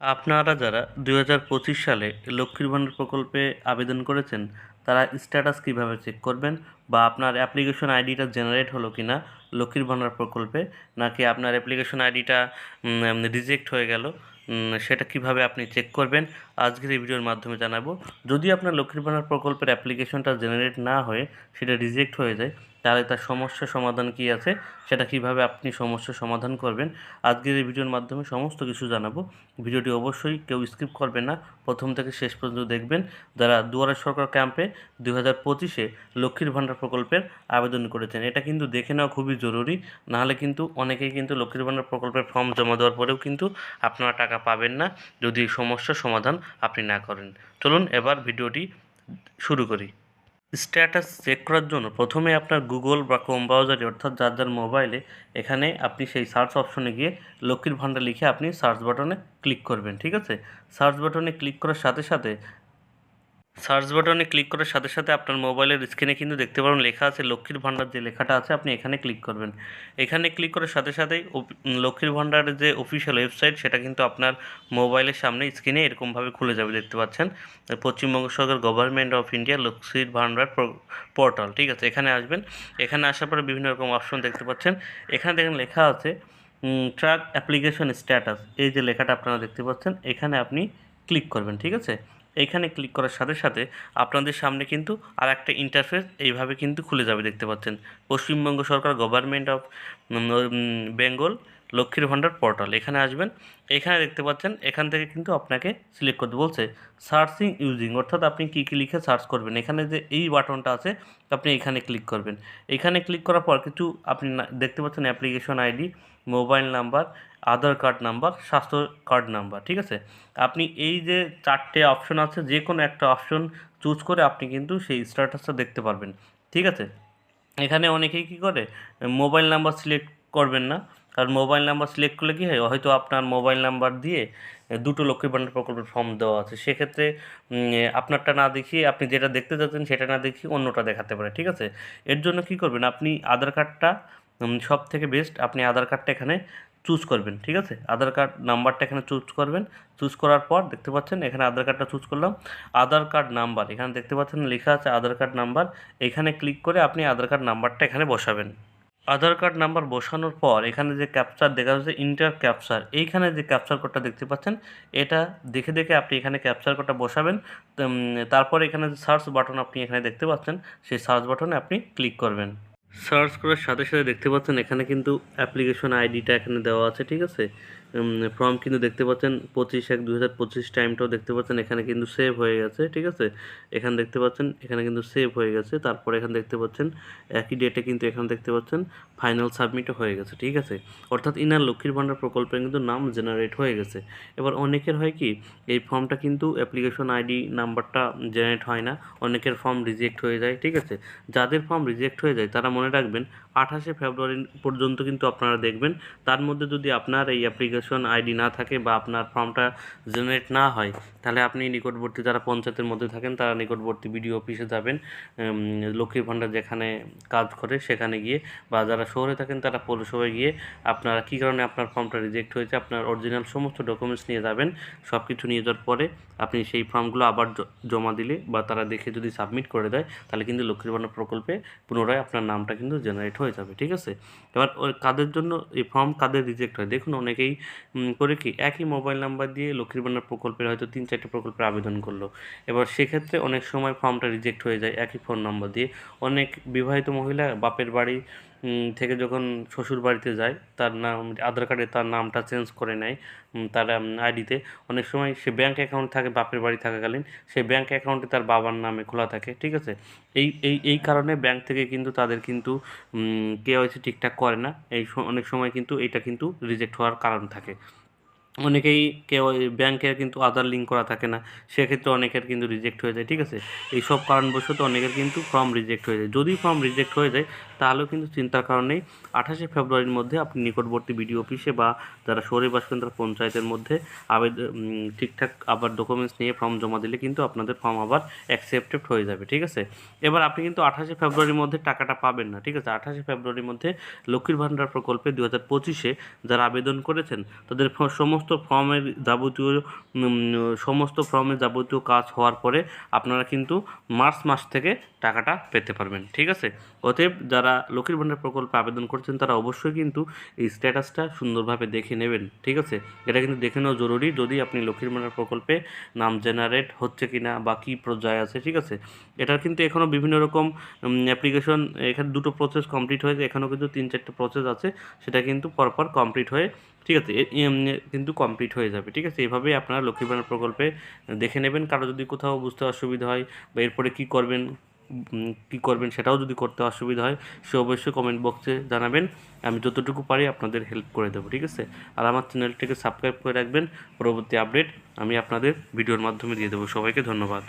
আপনারা যারা দুই হাজার পঁচিশ সালে লক্ষ্মীর ভাণ্ডার প্রকল্পে আবেদন করেছেন, তারা স্ট্যাটাস কীভাবে চেক করবেন বা আপনার অ্যাপ্লিকেশন আইডিটা জেনারেট হলো কি না লক্ষ্মীর ভাণ্ডার প্রকল্পে, নাকি আপনার অ্যাপ্লিকেশন আইডিটা রিজেক্ট হয়ে গেল সেটা কীভাবে আপনি চেক করবেন আজকের এই ভিডিওর মাধ্যমে জানাব, যদি আপনার লক্ষ্মীর ভাণ্ডার প্রকল্পের অ্যাপ্লিকেশনটা জেনারেট না হয়ে সেটা রিজেক্ট হয়ে যায়, তাহলে তার সমস্যার সমাধান কী আছে, সেটা কীভাবে আপনি সমস্যার সমাধান করবেন, আজকের এই ভিডিওর মাধ্যমে সমস্ত কিছু জানাব। ভিডিওটি অবশ্যই কেউ স্কিপ করবেন না, প্রথম থেকে শেষ পর্যন্ত দেখবেন যারা দুয়ারে সরকার ক্যাম্পে দুই হাজার পঁচিশে লক্ষ্মীর ভাণ্ডার প্রকল্পের আবেদন করেছেন, এটা কিন্তু দেখে নেওয়া খুবই জরুরি, নাহলে কিন্তু অনেকেই কিন্তু লক্ষ্মীর ভাণ্ডার প্রকল্পের ফর্ম জমা দেওয়ার পরেও কিন্তু আপনারা টাকা পাবেন না, যদি এই সমস্যার সমাধান আপনি না করেন। চলুন এবার ভিডিওটি শুরু করি। স্ট্যাটাস চেক করার জন্য প্রথমে আপনার গুগল বা ক্রোম ব্রাউজারে অর্থাৎ যার যার মোবাইলে এখানে আপনি সেই সার্চ অপশনে গিয়ে লক্ষ্মীর ভাণ্ডার লিখে আপনি সার্চ বাটনে ক্লিক করবেন, ঠিক আছে? সার্চ বাটনে ক্লিক করার সাথে সাথে সার্চ বাটনে ক্লিক করার সাথে সাথে আপনার মোবাইলের স্ক্রিনে কিন্তু দেখতে পাবেন লেখা আছে লক্ষ্মীর ভাণ্ডার যে লেখাটা আছে, আপনি এখানে ক্লিক করবেন। এখানে ক্লিক করার সাথে সাথেই লক্ষ্মীর ভাণ্ডারের যে অফিসিয়াল ওয়েবসাইট সেটা কিন্তু আপনার মোবাইলের সামনে স্ক্রিনে এরকমভাবে খুলে যাবে, দেখতে পাচ্ছেন? পশ্চিমবঙ্গ সরকার government of India Lakshmir Bhandar portal ঠিক আছে? এখানে আসবেন। এখানে আসার পরে বিভিন্ন রকম অপশন দেখতে পাচ্ছেন। এখানে দেখেন লেখা আছে ট্রাক অ্যাপ্লিকেশন স্ট্যাটাস এই যে লেখাটা আপনারা দেখতে পাচ্ছেন, এখানে আপনি ক্লিক করবেন, ঠিক আছে? এইখানে ক্লিক করার সাথে সাথে আপনাদের সামনে কিন্তু আর একটা ইন্টারফেস এইভাবে কিন্তু খুলে যাবে, দেখতে পাচ্ছেন। পশ্চিমবঙ্গ সরকার government of Bengal Lakshmir Bhandar portal এখানে আসবেন, এখানে দেখতে পাচ্ছেন, এখান থেকে কিন্তু আপনাকে সিলেক্ট করতে বলছে সার্চিং ইউজিং অর্থাৎ আপনি কী কী লিখে সার্চ করবেন। এখানে যে এই বাটনটা আছে, আপনি এখানে ক্লিক করবেন। এখানে ক্লিক করার পর কিছু আপনি দেখতে পাচ্ছেন application ID mobile number Aadhaar card number, স্বাস্থ্য কার্ড নাম্বার, ঠিক আছে? আপনি এই যে চারটে অপশন আছে যে কোনো একটা অপশন চুজ করে আপনি কিন্তু সেই স্ট্যাটাসটা দেখতে পারবেন, ঠিক আছে? এখানে অনেকেই কী করে মোবাইল নাম্বার সিলেক্ট করবেন না, কারণ মোবাইল নাম্বার সিলেক্ট করলে কী হয়, হয়তো আপনার মোবাইল নাম্বার দিয়ে দুটো লক্ষ্মী ভাণ্ডার প্রকল্পের ফর্ম দেওয়া আছে, সেক্ষেত্রে আপনারটা না দেখিয়ে আপনি যেটা দেখতে যাচ্ছেন, সেটা না দেখিয়ে অন্যটা দেখাতে পারে, ঠিক আছে? এর জন্য কী করবেন, আপনি আধার কার্ডটা সব থেকে বেস্ট আপনি আধার কার্ডটা এখানে চুজ করবেন, ঠিক আছে? আধার কার্ড নাম্বারটা এখানে চুজ করবেন। চুজ করার পর দেখতে পাচ্ছেন, এখানে আধার কার্ডটা চুজ করলাম। আধার কার্ড নাম্বার এখানে দেখতে পাচ্ছেন লেখা আছে আধার কার্ড নাম্বার এখানে ক্লিক করে আপনি আধার কার্ড নাম্বারটা এখানে বসাবেন। আধার কার্ড নাম্বার বসানোর পর এখানে যে ক্যাপচার দেখা যাচ্ছে ইন্টার ক্যাপচার এইখানে যে ক্যাপচার কোডটা দেখতে পাচ্ছেন, এটা দেখে দেখে আপনি এখানে ক্যাপচার কোডটা বসাবেন। তারপর এখানে যে সার্চ বাটন আপনি এখানে দেখতে পাচ্ছেন, সেই সার্চ বাটনে আপনি ক্লিক করবেন। সার্চ করার সাথে সাথে দেখতে পাচ্ছেন এখানে কিন্তু অ্যাপ্লিকেশন আইডিটা এখানে দেওয়া আছে, ঠিক আছে? ফর্ম কিন্তু দেখতে পাচ্ছেন পঁচিশ এক দু হাজার পঁচিশ টাইমটাও দেখতে পাচ্ছেন এখানে কিন্তু সেভ হয়ে গেছে, ঠিক আছে? এখানে দেখতে পাচ্ছেন, এখানে কিন্তু সেভ হয়ে গেছে, তারপরে এখানে দেখতে পাচ্ছেন একই ডেটে কিন্তু এখানে দেখতে পাচ্ছেন ফাইনাল সাবমিটও হয়ে গেছে, ঠিক আছে? অর্থাৎ ইনার লক্ষ্মীর ভাণ্ডার প্রকল্পে কিন্তু নাম জেনারেট হয়ে গেছে। এবার অনেকের হয় কি, এই ফর্মটা কিন্তু অ্যাপ্লিকেশন আইডি নাম্বারটা জেনারেট হয় না, অনেকের ফর্ম রিজেক্ট হয়ে যায়, ঠিক আছে? যাদের ফর্ম রিজেক্ট হয়ে যায়, তারা মনে রাখবেন, আঠাশে ফেব্রুয়ারি পর্যন্ত কিন্তু আপনারা দেখবেন। তার মধ্যে যদি আপনার এই অ্যাপ্লিকেশন আইডি না থাকে বা আপনার ফর্মটা জেনারেট না হয়, তাহলে আপনি নিকটবর্তী যারা পঞ্চায়েতের মধ্যে থাকেন, তারা নিকটবর্তী বিডিও অফিসে যাবেন লক্ষ্মীর ভাণ্ডার যেখানে কাজ করে সেখানে গিয়ে বা যারা শহরে থাকেন, তারা পৌরসভায় গিয়ে আপনারা কী কারণে আপনার ফর্মটা রিজেক্ট হয়েছে, আপনার অরিজিনাল সমস্ত ডকুমেন্টস নিয়ে যাবেন সব কিছু নিয়ে যাওয়ার পরে আপনি সেই ফর্মগুলো আবার জমা দিলে বা তারা দেখে যদি সাবমিট করে দেয়, তাহলে কিন্তু লক্ষ্মীর ভাণ্ডার প্রকল্পে পুনরায় আপনার নামটা কিন্তু জেনারেট হয়ে যাবে, ঠিক আছে? এবার ওই কাদের জন্য, এই ফর্ম কাদের রিজেক্ট হয়? দেখুন, অনেকেই করে কি, একই মোবাইল নাম্বার দিয়ে লক্ষ্মীর ভাণ্ডার প্রকল্পের হয়তো তিন, চারটে প্রকল্পের আবেদন করল। এবার সেক্ষেত্রে অনেক সময় ফর্মটা রিজেক্ট হয়ে যায় একই ফোন নাম্বার দিয়ে। অনেক বিবাহিত মহিলা, বাপের বাড়ি থেকে যখন শ্বশুর বাড়িতে যায়, তার নাম, আধার কার্ডে তার নামটা চেঞ্জ করে নেয় তার আইডিতে অনেক সময় সে ব্যাঙ্ক অ্যাকাউন্ট থাকে, বাপের বাড়ি থাকাকালীন, সে ব্যাঙ্ক অ্যাকাউন্টে তার বাবার নামে খোলা থাকে, ঠিক আছে? এই এই এই কারণে ব্যাঙ্ক থেকে কিন্তু তাদের কিন্তু কেওয়াইসি ঠিকঠাক করে না। এই অনেক সময় কিন্তু এটা কিন্তু রিজেক্ট হওয়ার কারণ থাকে। অনেকেই কেউ ব্যাংকের কিন্তু আধার লিঙ্ক করা থাকে না, সেক্ষেত্রে অনেকের কিন্তু রিজেক্ট হয়ে যায়, ঠিক আছে? এই সব কারণবশত অনেকের কিন্তু ফর্ম রিজেক্ট হয়ে যায়। যদি ফর্ম রিজেক্ট হয়ে যায়, তাহলেও কিন্তু চিন্তার কারণ নেই। আঠাশে ফেব্রুয়ারির মধ্যে আপনি নিকটবর্তী বিডিও অফিসে বা যারা শহরে বাস করেন তারা পঞ্চায়েতের মধ্যে আবেদন ঠিকঠাক আবার ডকুমেন্টস নিয়ে ফর্ম জমা দিলে কিন্তু আপনাদের ফর্ম আবার অ্যাকসেপ্টেড হয়ে যাবে, ঠিক আছে? এবার আপনি কিন্তু আঠাশে ফেব্রুয়ারির মধ্যে টাকাটা পাবেন না, ঠিক আছে? আঠাশে ফেব্রুয়ারির মধ্যে লক্ষ্মীর ভাণ্ডার প্রকল্পে দু হাজার পঁচিশে যারা আবেদন করেছেন, তাদের সমস্ত সমস্ত ফর্মের যাবতীয় সমস্ত ফর্মের যাবতীয় কাজ হওয়ার পরে আপনারা কিন্তু মার্চ মাস থেকে টাকাটা পেতে পারবেন, ঠিক আছে? অতএব যারা লক্ষ্মীর ভাণ্ডার প্রকল্পে আবেদন করছেন, তারা অবশ্যই কিন্তু এই স্ট্যাটাসটা সুন্দরভাবে দেখে নেবেন, ঠিক আছে? এটা কিন্তু দেখে নেওয়া জরুরি যদি আপনি লক্ষ্মীর ভাণ্ডার প্রকল্পে নাম জেনারেট হচ্ছে কিনা বা কী পর্যায়ে আছে, ঠিক আছে? এটার কিন্তু এখনও বিভিন্ন রকম অ্যাপ্লিকেশন এখানে দুটো প্রসেস কমপ্লিট হয়েছে, এখানেও কিন্তু তিন চারটে প্রসেস আছে, সেটা কিন্তু পরপর কমপ্লিট হয়ে ঠিক আছে কিন্তু কমপ্লিট হয়ে যাবে, ঠিক আছে? এভাবেই আপনারা লক্ষ্মী ভাণ্ডার প্রকল্পে দেখে নেবেন, কারও যদি কোথাও বুঝতে অসুবিধা হয় বা এরপরে কী করবেন কী করবেন সেটাও যদি করতে অসুবিধা হয়, সে অবশ্যই কমেন্ট বক্সে জানাবেন, আমি যতটুকু পারি আপনাদের হেল্প করে দেবো, ঠিক আছে? আর আমার চ্যানেলটিকে সাবস্ক্রাইব করে রাখবেন, পরবর্তী আপডেট আমি আপনাদের ভিডিওর মাধ্যমে দিয়ে দেবো, সবাইকে ধন্যবাদ।